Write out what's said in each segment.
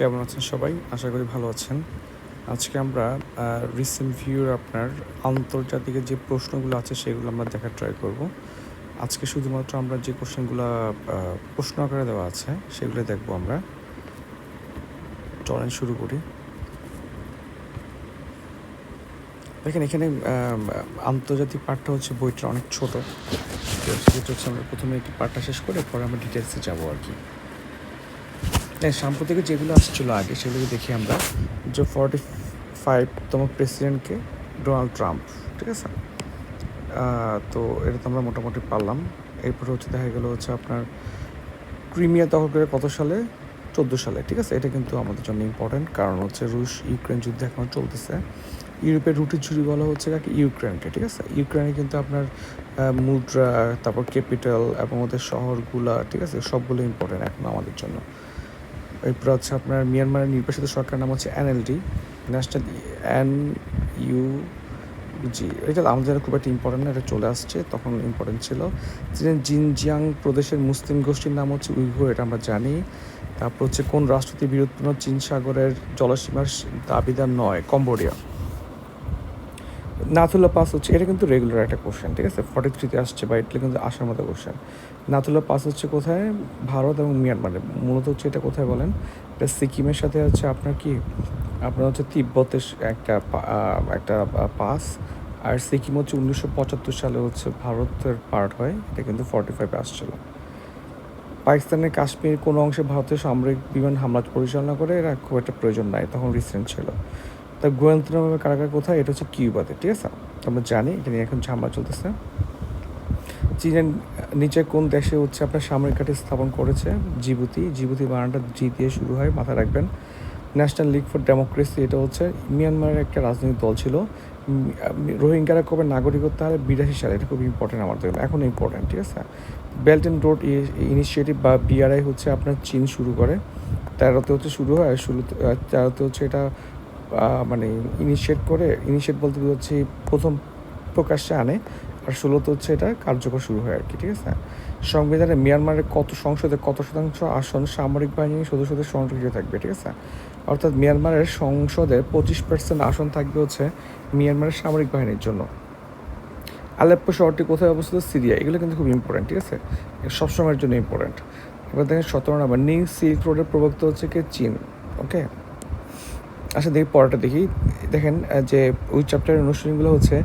কেমন আছেন সবাই? আশা করি ভালো আছেন। আজকে আমরা রিসেন্ট ভিউর আপনার আন্তর্জাতিক যে প্রশ্নগুলো আছে সেগুলো আমরা দেখার ট্রাই করব। আজকে শুধুমাত্র আমরা যে কোশ্চেনগুলো প্রশ্ন আকারে দেওয়া আছে সেগুলো দেখব আমরা। চলেন শুরু করি। দেখেন এখানে আন্তর্জাতিক পার্টটা হচ্ছে বইটা অনেক ছোট। সেটা হচ্ছে আমরা প্রথমে একটি পার্টটা শেষ করে পরে আমরা ডিটেলসে যাব আর কি। সাম্প্রতিক যেগুলো আসছিল আগে, সেগুলো দেখি আমরা। যে ফর্টি ফাইভতম প্রেসিডেন্টকে ডোনাল্ড ট্রাম্প ঠিক আছে? তো এটা তো আমরা মোটামুটি পারলাম। এরপরে হচ্ছে দেখা গেলো হচ্ছে আপনার ক্রিমিয়া দখল করে কত সালে? চোদ্দ সালে, ঠিক আছে? এটা কিন্তু আমাদের জন্য ইম্পর্টেন্ট কারণ হচ্ছে রুশ ইউক্রেন যুদ্ধ এখন চলতেছে। ইউরোপের রুটির ঝুড়ি বলা হচ্ছে কাকে? ইউক্রেনকে, ঠিক আছে? ইউক্রেনে কিন্তু আপনার মুদ্রা, তারপর ক্যাপিটাল এবং ওদের শহরগুলা, ঠিক আছে? সবগুলো ইম্পর্টেন্ট এখন আমাদের জন্য। এরপর হচ্ছে আপনার মিয়ানমারের নির্বাচিত সরকার নাম হচ্ছে NLD. National N U G, এটা আমাদের খুব একটা ইম্পর্টেন্ট না, এটা চলে আসছে, তখন ইম্পর্টেন্ট ছিল। জিনজিয়াং প্রদেশের মুসলিম গোষ্ঠীর নাম হচ্ছে উইঘুর, এটা আমরা জানি। তারপর হচ্ছে কোন রাষ্ট্রটি বিরোধপূর্ণ চীন সাগরের জলসীমার দাবিদার নয়, কম্বোডিয়া। নাথুলা পাস হচ্ছে, এটা কিন্তু রেগুলার একটা কোশ্চেন ঠিক আছে? ফর্টি থ্রিতে আসছে বা এটা কিন্তু আসার মতো কোশ্চেন নাথুলা পাস হচ্ছে কোথায়? ভারত এবং মিয়ানমারে মূলত হচ্ছে এটা কোথায় বলেন? এটা সিকিমের সাথে হচ্ছে আপনার কি? আপনার হচ্ছে তিব্বতের একটা একটা পাস আর সিকিম হচ্ছে উনিশশো পঁচাত্তর সালে হচ্ছে ভারতের পার্ট হয়, এটা কিন্তু ফর্টি ফাইভে আসছিল পাকিস্তানের কাশ্মীর কোনো অংশে ভারতের সামরিক বিমান হামলা পরিচালনা করে, এরা খুব একটা প্রয়োজন নাই, তখন রিসেন্ট ছিল। তা গোয়েন্দ্রামে কারাগার কোথায় এটা হচ্ছে কিউবাতে ঠিক আছে? আমরা জানি এটা নিয়ে এখন ঝামেলা চলতেছে। চীনের নিচে কোন দেশে হচ্ছে আপনার সামরিক ঘাঁটি স্থাপন করেছে? জিবুতি। জিবুতি বানানটা জি দিয়ে শুরু হয় মাথায় রাখবেন। ন্যাশনাল লিগ ফর ডেমোক্রেসি এটা হচ্ছে মিয়ানমারের একটা রাজনৈতিক দল ছিল। রোহিঙ্গারা কবে নাগরিকত্ব হারে বিরাশি সালে এটা খুব ইম্পর্টেন্ট আমার জন্য এখন ইম্পর্টেন্ট ঠিক আছে? বেল্ট অ্যান্ড রোড ইনিশিয়েটিভ বা বিআরআই হচ্ছে আপনার চীন শুরু করে। তেরোতে হচ্ছে শুরু হয় আহ, তেরোতে হচ্ছে এটা মানে ইনিশিয়েট করে ইনিশিয়েট বলতে হচ্ছে প্রথম প্রকাশ্যে আনে, আর ষোলোতে হচ্ছে এটা কার্যকর শুরু হয় আর কি, ঠিক আছে? সংবিধানে মিয়ানমারের কত সংসদে কত শতাংশ আসন সামরিক বাহিনীর সদস্যদের সংরক্ষিত থাকবে, ঠিক আছে? অর্থাৎ মিয়ানমারের সংসদে পঁচিশ পার্সেন্ট আসন থাকবে হচ্ছে মিয়ানমারের সামরিক বাহিনীর জন্য। আলেপ্পো শহরটি কোথায় অবস্থিত? সিরিয়া। এগুলো কিন্তু খুব ইম্পর্টেন্ট ঠিক আছে? সবসময়ের জন্য ইম্পর্টেন্ট এবার দেখেন, সতেরো নম্বর, নিউ সিল্ক রোডের প্রবক্তা হচ্ছে কি? চীন ওকে আচ্ছা দেখি পরেরটা দেখি। দেখেন যে ওই চ্যাপ্টারের অনুষ্ঠানগুলো হচ্ছে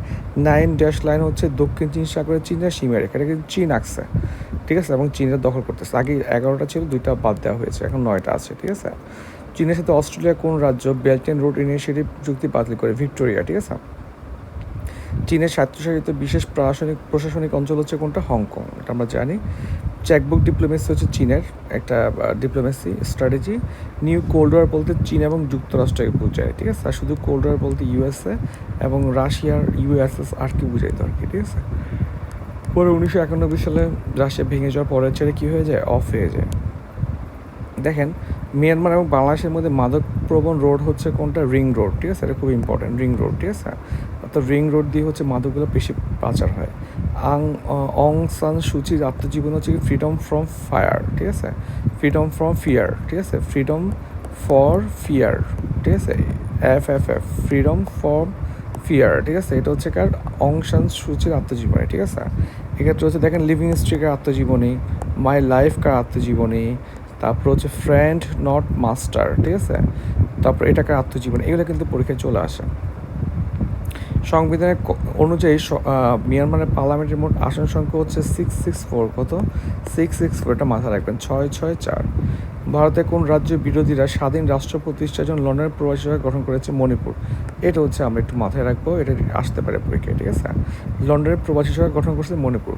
নাইন ড্যাশ লাইন হচ্ছে দক্ষিণ চীন সাগরের চীনের সীমারেখা এটা কিন্তু চীন আঁকছে, ঠিক আছে? এবং চীনের দখল করতেছে। আগে এগারোটা ছিল, দুইটা বাদ দেওয়া হয়েছে। এখন নয়টা আছে, ঠিক আছে? চীনের সাথে অস্ট্রেলিয়া কোন রাজ্য বেল্ট অ্যান্ড রোড ইনিশিয়েটিভ চুক্তি বাতিল করে? ভিক্টোরিয়া, ঠিক আছে? চীনের স্বায়ত্তশাসিত বিশেষ প্রশাসনিক প্রশাসনিক অঞ্চল হচ্ছে কোনটা? হংকং, এটা আমরা জানি। চেকবুক ডিপ্লোমেসি হচ্ছে চীনের একটা diplomacy strategy new cold war বলতে চীন এবং যুক্তরাষ্ট্রকে বোঝায়, ঠিক আছে? আর শুধু কোল্ড ওয়ার বলতে ইউএসএ এবং রাশিয়ার ইউএসএস আর কি বুঝাইতো আর কি, ঠিক আছে? পরে উনিশশো একানব্বই সালে রাশিয়া ভেঙে যাওয়ার পরে ছেড়ে কী হয়ে যায়? অফ হয়ে যায়। দেখেন মিয়ানমার এবং বাংলাদেশের মধ্যে মাদক প্রবণ রোড হচ্ছে কোনটা? রিং রোড ঠিক আছে? এটা খুব ইম্পর্টেন্ট রিং রোড ঠিক আছে? অর্থাৎ রিং রোড দিয়ে হচ্ছে মাদকগুলো বেশি পাচার হয়। আং, অং সান সুচির আত্মজীবন হচ্ছে ফ্রিডম ফ্রম ফায়ার ঠিক আছে? ফ্রিডম ফ্রম ফিয়ার ঠিক আছে? ফ্রিডম ফর ফিয়ার ঠিক আছে? F F F freedom for fear ঠিক আছে? এটা হচ্ছে কার? অং সান সুচির আত্মজীবনী, ঠিক আছে? এক্ষেত্রে হচ্ছে দেখেন লিভিং স্ট্রিকের আত্মজীবনী মাই লাইফ কার আত্মজীবনী, তারপর হচ্ছে ফ্রেন্ড নট মাস্টার ঠিক আছে? তারপর এটাকার আত্মজীবনী, এগুলো কিন্তু পরীক্ষায় চলে আসে। সংবিধানের অনুযায়ী মিয়ানমারের পার্লামেন্টের মোট আসন সংখ্যা হচ্ছে সিক্স সিক্স ফোর কত? সিক্স সিক্স ফোর এটা মাথায় রাখবেন, ছয় ছয় চার। ভারতে কোন রাজ্য বিরোধীরা স্বাধীন রাষ্ট্র প্রতিষ্ঠার জন্য লন্ডনের প্রবাসী সরকার গঠন করেছে মণিপুর? এটা হচ্ছে আমরা একটু মাথায় রাখব, এটা আসতে পারে পরীক্ষায়, ঠিক আছে? লন্ডনের প্রবাসী সরকার গঠন করেছে মণিপুর।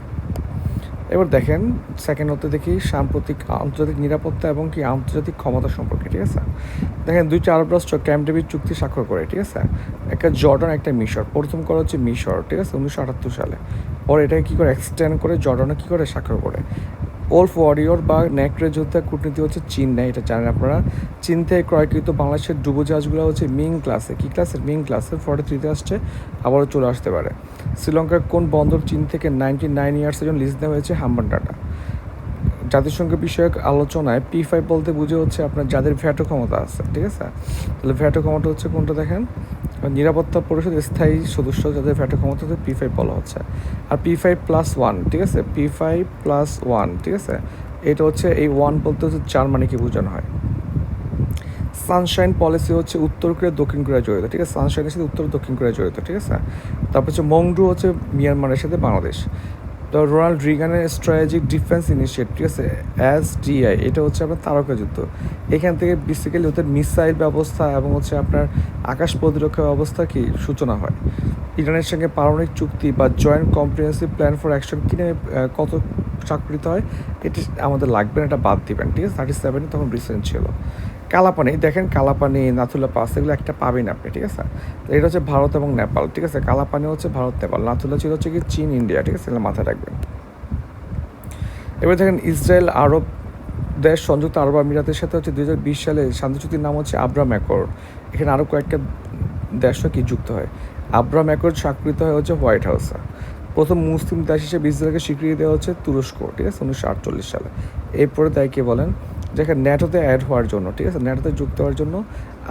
এবার দেখেন সেকেন্ড হতে দেখি সাম্প্রতিক আন্তর্জাতিক নিরাপত্তা এবং কি আন্তর্জাতিক ক্ষমতা সম্পর্কে, ঠিক আছে? দেখেন, দুইটা আরব রাষ্ট্র ক্যাম্প ডেভিড চুক্তি স্বাক্ষর করে, ঠিক আছে? একটা জর্ডন, একটা মিশর। প্রথম করা হচ্ছে মিশর, ঠিক আছে? উনিশশো আটাত্তর সালে। পরে এটাকে কী করে এক্সটেন্ড করে জর্ডনে কী করে স্বাক্ষর করে? ওল্ফ ওয়ারিয়র বা নেকড়ে যোদ্ধা কূটনীতি হচ্ছে চীন নেয় এটা জানেন আপনারা। চীন থেকে ক্রয়কৃত বাংলাদেশের ডুবোজাহাজগুলো হচ্ছে মিং ক্লাসে। কী ক্লাসের? মিং ক্লাসে। ফর্টি থ্রিতে আসছে, আবারও চলে আসতে পারে। শ্রীলঙ্কার কোন বন্দর চীন থেকে নাইনটি নাইন ইয়ার্সের জন্য লিজ দেওয়া হয়েছে? হাম্বান টাটা জাতিসংঘ বিষয়ক আলোচনায় পি ফাইভ বলতে বুঝে হচ্ছে আপনার যাদের ভ্যাটো ক্ষমতা আছে, ঠিক আছে? তাহলে ভ্যাটো ক্ষমতা হচ্ছে কোনটা দেখেন? নিরাপত্তা পরিষদের স্থায়ী সদস্য যাদের ভ্যাটো ক্ষমতা পি ফাইভ বলা হচ্ছে। আর পি ফাইভ প্লাস ওয়ান ঠিক আছে? পি ফাইভ প্লাস ওয়ান ঠিক আছে? এটা হচ্ছে এই ওয়ান বলতে হচ্ছে জার্মানিকে বোঝানো হয়। সানশাইন পলিসি হচ্ছে উত্তর কোরিয়া, দক্ষিণ কোরিয়া জড়িত, ঠিক আছে? সানশাইনের সাথে উত্তর, দক্ষিণ কোরিয়া জড়িত, ঠিক আছে? তারপর হচ্ছে মংডু হচ্ছে মিয়ানমারের সাথে বাংলাদেশ তো রোনাল্ড রিগানের স্ট্র্যাটেজিক ডিফেন্স ইনিশিয়েটিভ ঠিক আছে এস ডিআই এটা হচ্ছে আপনার তারকা যুদ্ধ। এখান থেকে বেসিক্যালি ওদের মিসাইল ব্যবস্থা এবং হচ্ছে আপনার আকাশ প্রতিরক্ষা ব্যবস্থা কি সূচনা হয়। ইরানের সঙ্গে পারমাণবিক চুক্তি বা joint comprehensive plan for action কিনে কত স্বাক্ষরিত হয়, এটি আমাদের লাগবে না, এটা বাদ দিবেন, ঠিক আছে থার্টি সেভেনে তখন রিসেন্ট ছিল। কালাপানি, দেখেন কালাপানি, নাথুলা পাস, এগুলো একটা পাবেন আপনি, ঠিক আছে? তো এটা হচ্ছে ভারত এবং নেপাল, ঠিক আছে? কালাপানি হচ্ছে ভারত, নেপাল, নাথুলা ছিল হচ্ছে কি চীন, ইন্ডিয়া, ঠিক আছে? এগুলো মাথায় রাখবেন। এবার দেখেন ইসরায়েল, আরব দেশ, সংযুক্ত আরব আমিরাতের সাথে হচ্ছে দুই হাজার বিশ সালে শান্তি চুক্তির নাম হচ্ছে আব্রাম অ্যাকর্ড। এখানে আরও কয়েকটা দেশও কি যুক্ত হয়? আব্রাম অ্যাকর্ড স্বাক্ষরিত হয় হচ্ছে হোয়াইট হাউসে। প্রথম মুসলিম দেশ হিসেবে ইসরায়েলকে স্বীকৃতি দেওয়া হচ্ছে তুরস্ক, ঠিক আছে? উনিশশো আটচল্লিশ সালে। এরপরে তাই কে বলেন? যেখানে ন্যাটোতে অ্যাড হওয়ার জন্য, ঠিক আছে? ন্যাটোতে যুক্ত হওয়ার জন্য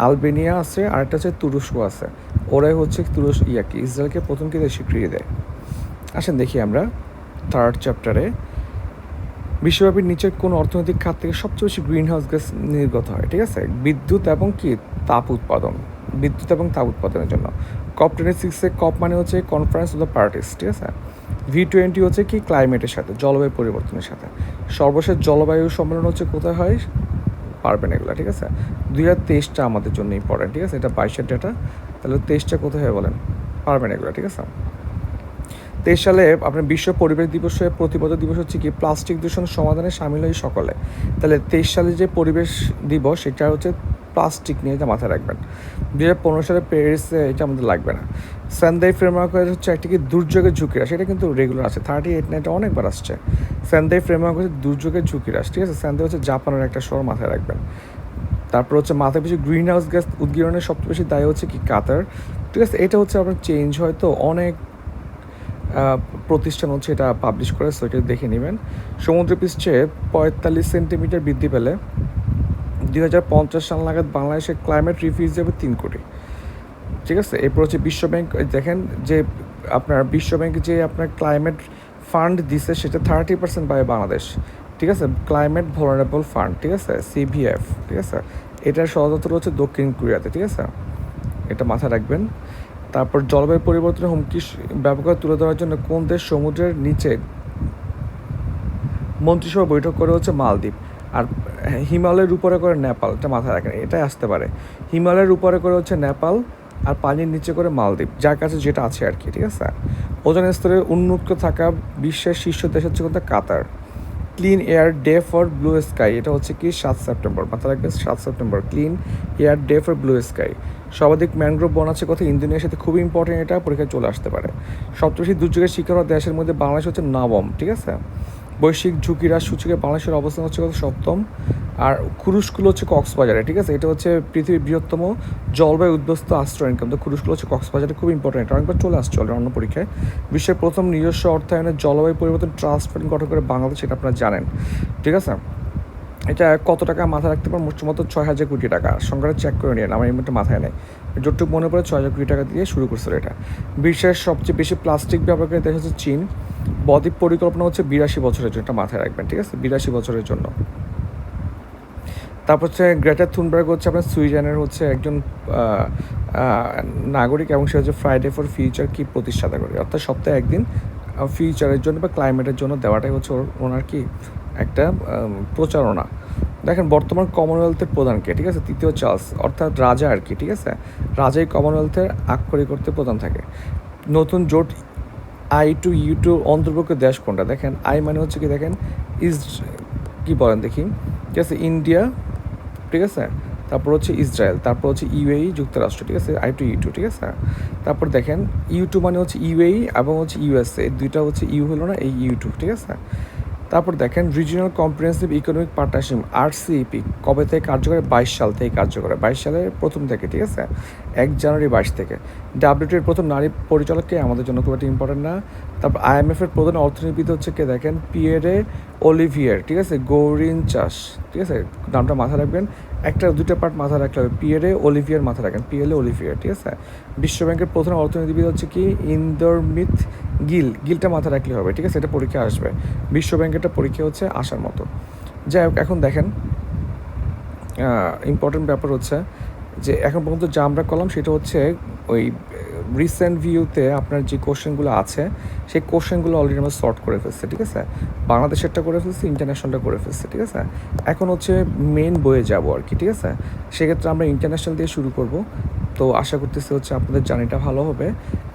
আলবেনিয়া আছে, আর একটা হচ্ছে তুরস্ক আছে। ওরাই হচ্ছে তুরস্ক ইয়াকে ইসরায়েলকে প্রথম কি দেয় স্বীকৃতি দেয়? আসেন দেখি আমরা থার্ড চ্যাপ্টারে বিশ্বব্যাপী নিচের কোন অর্থনৈতিক খাত থেকে সবচেয়ে বেশি গ্রিন হাউস গ্যাস নির্গত হয়, ঠিক আছে? বিদ্যুৎ এবং কি? তাপ উৎপাদন। বিদ্যুৎ এবং তাপ উৎপাদনের জন্য। কপ টোয়েন্টি সিক্সে কপ মানে হচ্ছে কনফারেন্স অফ দ্য পার্টিস ঠিক আছে? ভি টোয়েন্টি হচ্ছে কি ক্লাইমেটের সাথে, জলবায়ু পরিবর্তনের সাথে। সর্বশেষ জলবায়ু সম্মেলন হচ্ছে কোথায় হয়? পারবেন এগুলো, ঠিক আছে? দুই হাজার তেইশটা আমাদের জন্য ইম্পর্টেন্ট ঠিক আছে? এটা বাইশের ডেটা তাহলে তেইশটা কোথায় হয় বলেন? পারবেন এগুলো, ঠিক আছে? তেইশ সালে আপনার বিশ্ব পরিবেশ দিবসে প্রতিবদ্ধ দিবস হচ্ছে কি? প্লাস্টিক দূষণ সমাধানে সামিল হয় সকলে। তাহলে তেইশ সালে যে পরিবেশ দিবস, সেটা হচ্ছে প্লাস্টিক নিয়ে এটা মাথায় রাখবেন। দু হাজার পনেরো সালে প্যারিসে এটা আমাদের লাগবে না। স্যান্দাই ফ্রেমওয়ার্ক হচ্ছে একটা কি দুর্যোগের ঝুঁকি রাশ, এটা কিন্তু রেগুলার আছে। থার্টি এইট নাইনটা অনেকবার আসছে। স্যান্দাই ফ্রেমওয়ার্ক হচ্ছে দুর্যোগের ঝুঁকি রাশ, ঠিক আছে? স্যান্দাই হচ্ছে জাপানের একটা শহর মাথায় রাখবেন। তারপর হচ্ছে মাথায় পিছু গ্রিন হাউস গ্যাস উদ্গীরণের সবচেয়ে বেশি দায়ী হচ্ছে কি কাতার, ঠিক আছে? এটা হচ্ছে আপনার চেঞ্জ হয়তো অনেক প্রতিষ্ঠান হচ্ছে এটা পাবলিশ করে সো এটা দেখে নেবেন। সমুদ্র পৃষ্ঠে পঁয়তাল্লিশ সেন্টিমিটার বৃদ্ধি পেলে দুই হাজার পঞ্চাশ সাল নাগাদ বাংলাদেশের ক্লাইমেট রিফিউজ যাবে তিন কোটি। ঠিক আছে? এরপর হচ্ছে বিশ্বব্যাংক দেখেন যে আপনার বিশ্বব্যাংক যে আপনার ক্লাইমেট ফান্ড দিছে, সেটা থার্টি পার্সেন্ট পাবে বাংলাদেশ। ঠিক আছে? ক্লাইমেট ভলারেবল ফান্ড ঠিক আছে? সিভিএফ ঠিক আছে? এটার সদর হচ্ছে দক্ষিণ কোরিয়াতে, ঠিক আছে? এটা মাথায় রাখবেন। তারপর জলবায়ু পরিবর্তনের হুমকি ব্যাপকভাবে তুলে ধরার জন্য কোন দেশ সমুদ্রের নিচে মন্ত্রিসভা বৈঠক করে হচ্ছে মালদ্বীপ। আর হিমালয়ের উপরে করে নেপাল এটা মাথায় রাখেন, এটাই আসতে পারে। হিমালয়ের উপরে করে হচ্ছে নেপাল আর পানির নিচে করে মালদ্বীপ, যার কাছে যেটা আছে আর কি, ঠিক আছে? ওজন স্তরে উন্মুক্ত থাকা বিশ্বের শীর্ষ দেশ হচ্ছে কোনটা? Qatar. Clean air day for blue sky, এটা হচ্ছে কি? সাত সেপ্টেম্বর মাথা রাখবেন, সাত September, clean air day for blue sky. সর্বাধিক ম্যানগ্রোভ বন আছে কথা ইন্দোনেশিয়াতে খুবই ইম্পর্টেন্ট এটা, পরীক্ষায় চলে আসতে পারে। সবচেয়ে দুর্যোগের শিকার দেশের মধ্যে বাংলাদেশ হচ্ছে নবম, ঠিক আছে? বৈশ্বিক ঝুঁকি হ্রাস সূচকে বাংলাদেশের অবস্থান হচ্ছে সপ্তম, আর খুরুশকুলো হচ্ছে কক্সবাজারে, ঠিক আছে? এটা হচ্ছে পৃথিবীর বৃহত্তম জলবায়ু উদ্বস্ত আশ্রয় ইনকাম তো খুরুশকুলো হচ্ছে কক্সবাজারে খুব ইম্পর্টেন্ট এটা অনেকবার চলে আসছে অলরেডি অন্য পরীক্ষায়। বিশ্বের প্রথম নিজস্ব অর্থায়নে জলবায়ু পরিবর্তন ট্রাস্ট ফান্ড গঠন করে বাংলাদেশ, এটা আপনারা জানেন, ঠিক আছে? এটা কত টাকা মাথায় রাখতে পারেন মোটামুটি ছয় হাজার কোটি টাকা, সংখ্যাটা চেক করে নিন, আমার এই মুহূর্তে মাথায় নেই। যতটুকু মনে পড়ে ছয় হাজার কোটি টাকা দিয়ে শুরু করছিল এটা। বিশ্বের সবচেয়ে বেশি প্লাস্টিক ব্যবহারকারী দেশ হচ্ছে চীন। বদ্বীপ পরিকল্পনা হচ্ছে বিরাশি বছরের জন্য, এটা মাথায় রাখবেন, ঠিক আছে? বিরাশি বছরের জন্য। তারপর হচ্ছে গ্রেটার থুনবার্গ হচ্ছে আপনার সুইডেনের হচ্ছে একজন নাগরিক এবং সে হচ্ছে ফ্রাইডে ফর ফিউচার কি প্রতিষ্ঠাতা করে। অর্থাৎ সপ্তাহে একদিন ফিউচারের জন্য বা ক্লাইমেটের জন্য দেওয়াটাই হচ্ছে ওনার কি একটা প্রচারণা। দেখেন, বর্তমান কমনওয়েলথের প্রধান কে, ঠিক আছে? তৃতীয় চার্লস, অর্থাৎ রাজা আর কি, ঠিক আছে? রাজাই কমনওয়েলথের আক্ষরিক করতে প্রধান থাকে। নতুন জোট আই টু, ইউ টু, অন্তর্ভুক্ত দেশ কোনটা? দেখেন, আই মানে হচ্ছে কি দেখেন, ইস, কি বলেন দেখি, ঠিক আছে, ইন্ডিয়া, ঠিক আছে, তারপর হচ্ছে ইসরায়েল, তারপর হচ্ছে ইউএই, যুক্তরাষ্ট্র, ঠিক আছে, আই টু, ইউ টু, ঠিক আছে, তারপর দেখেন, ইউ টু মানে হচ্ছে ইউএই এবং হচ্ছে ইউএসএ দুইটা হচ্ছে ইউ হলো না, এই ইউ টু, ঠিক আছে, তারপর দেখেন regional comprehensive economic partnership R CEP কবে থেকে কার্যকর? বাইশ সাল থেকে কার্যকর, বাইশ সালের প্রথম থেকে, ঠিক আছে এক জানুয়ারি বাইশ থেকে। ডাব্লিউটির প্রথম নারী পরিচালককে আমাদের জন্য খুব একটা ইম্পর্টেন্ট না। তারপর আইএমএফের প্রধান অর্থনীতিবিদ হচ্ছে কে দেখেন? পিয়েরে অলিভিয়ার ঠিক আছে? গৌরিন চাষ ঠিক আছে? নামটা মাথায় রাখবেন। একটা দুটো পার্ট মাথায় রাখলে হবে। পিয়েরে অলিভিয়ার মাথায় রাখেন। পিএলএ অলিভিয়ার ঠিক আছে? বিশ্বব্যাংকের প্রধান অর্থনীতিবিদ হচ্ছে কি? ইন্দরমিত গিল। গিলটা মাথায় রাখলে হবে, ঠিক আছে? এটা পরীক্ষা আসবে। বিশ্বব্যাংকেরটা পরীক্ষা হচ্ছে আসার মতো। যাই হোক, এখন দেখেন ইম্পর্টেন্ট ব্যাপার হচ্ছে যে এখন পর্যন্ত যা আমরা করলাম সেটা হচ্ছে ওই রিসেন্ট ভিউতে আপনার যে কোশ্চেনগুলো আছে, সেই কোশ্চেনগুলো অলরেডি আমরা সর্ট করে ফেলছি, ঠিক আছে? বাংলাদেশেরটা করে ফেলছি ইন্টারন্যাশনালটা করে ফেলছি, ঠিক আছে? এখন হচ্ছে মেন বইয়ে যাব আর কি, ঠিক আছে? সেক্ষেত্রে আমরা ইন্টারন্যাশনাল দিয়ে শুরু করব। তো আশা করতেছি হচ্ছে আপনাদের জার্নিটা ভালো হবে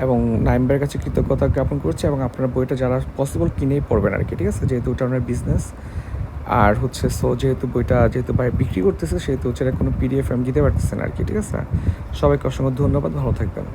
এবং নাইমবার কাছে কৃতজ্ঞতা জ্ঞাপন করছি এবং আপনার বইটা যারা পসিবল কিনেই পড়বেন আর কি, ঠিক আছে? যেহেতু ওটা আপনার বিজনেস আর হচ্ছে সো যেহেতু বইটা, যেহেতু বাইরে বিক্রি করতেছে, সেহেতু হচ্ছে কোনো পিডিএফ আমি দিতে পারতেছে না আর কি, ঠিক আছে? সবাইকে অসংখ্য ধন্যবাদ, ভালো থাকবেন।